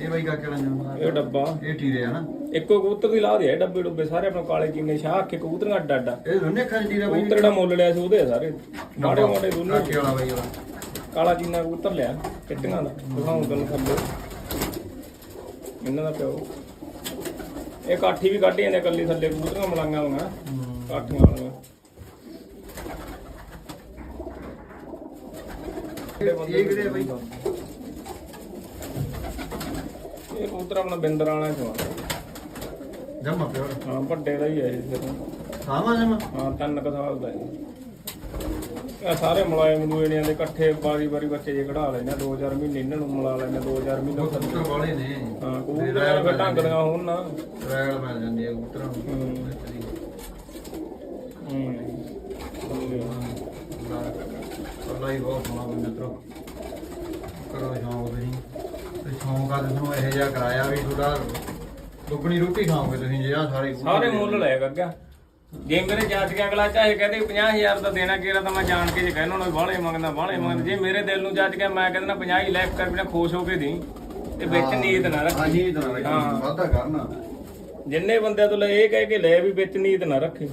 ਇਹ ਬਾਈ ਕਾ ਕਿਹੜਾ ਜਾਂਦਾ ਇਹ ਡੱਬਾ। ਇਹ ਟੀਰੇ ਆ ਨਾ। ਇੱਕੋ ਕਬੂਤਰ ਦੀ ਲਾ ਦੇ ਡੱਬੇ ਡੁੱਬੇ ਸਾਰੇ ਆਪਣੇ ਕਾਲੇ ਜਿੰਨੇ ਸ਼ਾਹ ਕੇ ਕਬੂਤਰਾਂ ਅੱਡ ਅੱਡ ਆ। ਇਹ ਦੋਨੇ ਖਾਂ ਟੀਰੇ ਬਾਈ। ਕਬੂਤਰ ਜਿਹੜਾ ਮੁੱਲ ਲਿਆ ਸੀ ਉਹਦੇ ਆ ਸਾਰੇ। ਮਾੜੇ ਮਾੜੇ ਦੋਨੇ। ਕਾਕੇ ਵਾਲਾ ਬਾਈ ਉਹਦਾ ਕਾਲਾ ਚੀਨਾ ਕਬੂਤਰ ਲਿਆ ਕਿੱਟੀਆਂ ਦਾ। ਦਿਖਾਉਂ ਤੈਨੂੰ ਥੱਲੇ। ਇਹਨਾਂ ਦਾ ਪਿਓ। ਇਹ ਕਾਠੀ ਵੀ ਕੱਢ ਜਾਂਦੇ ਕੱਲੀ ਥੱਲੇ ਕਬੂਤਰਾਂ ਮਲਾਂਗਾ ਹੋਣਾ ਕਾਠੀਆਂ ਵਾਲੀਆਂ। ਇਹ ਕਿਹੜੇ ਆ ਬਾਈ? ਇਹ ਕਬੂਤਰ ਆਪਣਾ ਬਿੰਦਰ ਵਾਲਾ ਚੋਂ ਆ। ਜਮਾ ਪਿਓ ਹਾਂ ਵੱਡੇ ਦਾ ਹੀ ਹੈ ਇਹ ਫਿਰ ਸਾਵਾ ਜਮਾ ਹਾਂ ਤਿੰਨ ਕੁ ਸਾਲ ਦਾ ਹੈ ਇਹ ਸਾਰੇ ਮੁਲਾਇਮ ਨੂੰ ਇਹਨਾਂ ਦੇ ਇਕੱਠੇ ਵਾਰੀ ਵਾਰੀ ਬੱਚੇ ਜੇ ਕਢਾ ਲੈਣੇ 2000 ਮਹੀਨੇ ਇਹਨਾਂ ਨੂੰ ਮਿਲਾ ਲੈਣੇ 2000 ਮਹੀਨੇ ਉਹ ਕਬੂਤਰ ਵਾਲੇ ਨੇ ਹਾਂ ਕਬੂਤਰ ਫਿਰ ਢੰਗ ਦੀਆਂ ਹੋਣ ਨਾ ਰੈਲ ਮਿਲ ਜਾਂਦੀ ਹੈ ਕਬੂਤਰਾਂ ਨੂੰ ਹੂੰ। ਹੂੰ ਅੱਲਾ ਹੀ ਬਹੁਤ ਸੋਹਣਾ ਬੰਦਾ ਮਿੱਤਰੋ ਕਰੋ ਸ਼ੌਂਕ ਤੁਸੀਂ ਸ਼ੌਂਕ ਆ ਤੁਹਾਨੂੰ ਇਹੋ ਜਿਹਾ ਕਰਾਇਆ ਵੀ ਤੁਹਾਡਾ ਦੁੱਗਣੀ ਰੋਟੀ ਖਾਓਗੇ ਤੁਸੀਂ ਜੇ ਆ ਸਾਰੇ ਸਾਰੇ ਮੁੱਲ ਲੈ ਗੱਗਾ ਜੇ ਮੇਰੇ ਜਾਤ ਕੇ ਅਗਲਾ ਚਾਹੇ ਕਹਦੇ 50000 ਦਾ ਦੇਣਾ ਕਿਹੜਾ ਤਾਂ ਮੈਂ ਜਾਣ ਕੇ ਜੇ ਕਹਿਣਾ ਉਹਨਾਂ ਬਾਹਲੇ ਮੰਗਦਾ ਬਾਹਲੇ ਮੰਗਦਾ। ਜੇ ਮੇਰੇ ਦਿਲ ਨੂੰ ਜੱਜ ਕੇ ਮੈਂ ਕਹਿੰਦਾ 50 ਹੀ ਲੈਕ ਕਰ ਬਿਨਾ ਖੁਸ਼ ਹੋ ਕੇ ਦੇ ਤੇ ਵਿੱਚ ਨੀਤ ਨਾ ਹਾਂ ਰੱਖੀ ਨਹੀਂ ਤਾਂ ਹਾਂ। ਵਾਧਾ ਕਰਨਾ। ਜਿੰਨੇ ਬੰਦਿਆਂ ਤੋਂ ਲੈ ਇਹ ਕਹਿ ਕੇ ਲੈ ਵੀ ਵਿੱਚ ਨੀਤ ਨਾ ਰੱਖੇ।